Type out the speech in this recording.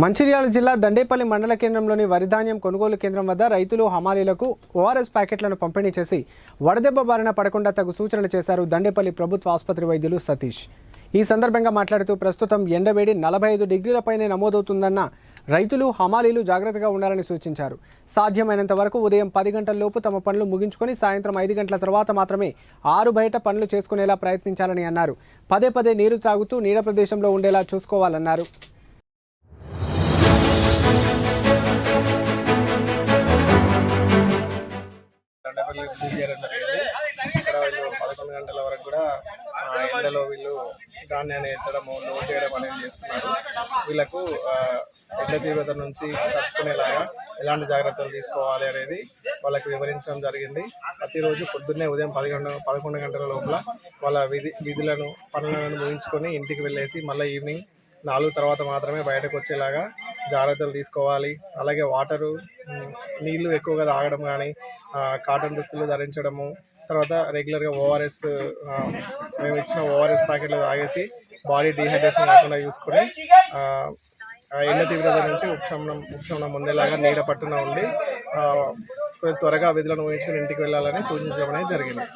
మంచిర్యాల జిల్లా దండేపల్లి మండల కేంద్రంలోని వరిధాన్యం కొనుగోలు కేంద్రం వద్ద రైతులు హమాలీలకు ఓఆర్ఎస్ ప్యాకెట్లను పంపిణీ చేసి వడదెబ్బ బారిన పడకుండా తగు సూచనలు చేశారు దండేపల్లి ప్రభుత్వ ఆసుపత్రి వైద్యులు సతీష్. ఈ సందర్భంగా మాట్లాడుతూ ప్రస్తుతం ఎండవేడి నలభై ఐదు డిగ్రీలపైనే నమోదవుతుందన్న రైతులు హమాలీలు జాగ్రత్తగా ఉండాలని సూచించారు. సాధ్యమైనంత వరకు ఉదయం పది గంటల లోపు తమ పనులు ముగించుకొని సాయంత్రం ఐదు గంటల తర్వాత మాత్రమే ఆరు బయట పనులు చేసుకునేలా ప్రయత్నించాలని అన్నారు. పదే పదే నీరు తాగుతూ నీడ ప్రదేశంలో ఉండేలా చూసుకోవాలన్నారు. దండపల్లి పూజ చేయడం జరిగింది. ఇక్కడ వీళ్ళు పదకొండు గంటల వరకు కూడా ఎండలో వీళ్ళు ధాన్యాన్ని ఎత్తడము లోడ్ చేయడం అనేది చేస్తున్నారు. వీళ్ళకు ఎండ తీవ్రత నుంచి తట్టుకునేలాగా ఎలాంటి జాగ్రత్తలు తీసుకోవాలి అనేది వాళ్ళకి వివరించడం జరిగింది. ప్రతిరోజు పొద్దున్నే ఉదయం పది పదకొండు గంటల లోపల వాళ్ళ విధి విధులను పనులను ముగించుకొని ఇంటికి వెళ్ళేసి మళ్ళీ ఈవినింగ్ నాలుగు తర్వాత మాత్రమే బయటకు వచ్చేలాగా జాగ్రత్తలు తీసుకోవాలి. అలాగే వాటరు నీళ్ళు ఎక్కువగా తాగడం కానీ కాటన్ దుస్తులు ధరించడము తర్వాత రెగ్యులర్గా ఓఆర్ఎస్ మేము ఇచ్చిన ఓఆర్ఎస్ ప్యాకెట్లు తాగేసి బాడీ డీహైడ్రేషన్ కాకుండా చూసుకుని ఎండ తీవ్రత నుంచి ఉపశమనం ఉపశమనం పొందేలాగా నీడ పట్టున ఉండి త్వరగా విధులను ఊహించుకొని ఇంటికి వెళ్ళాలని సూచించడం అనేది జరిగింది.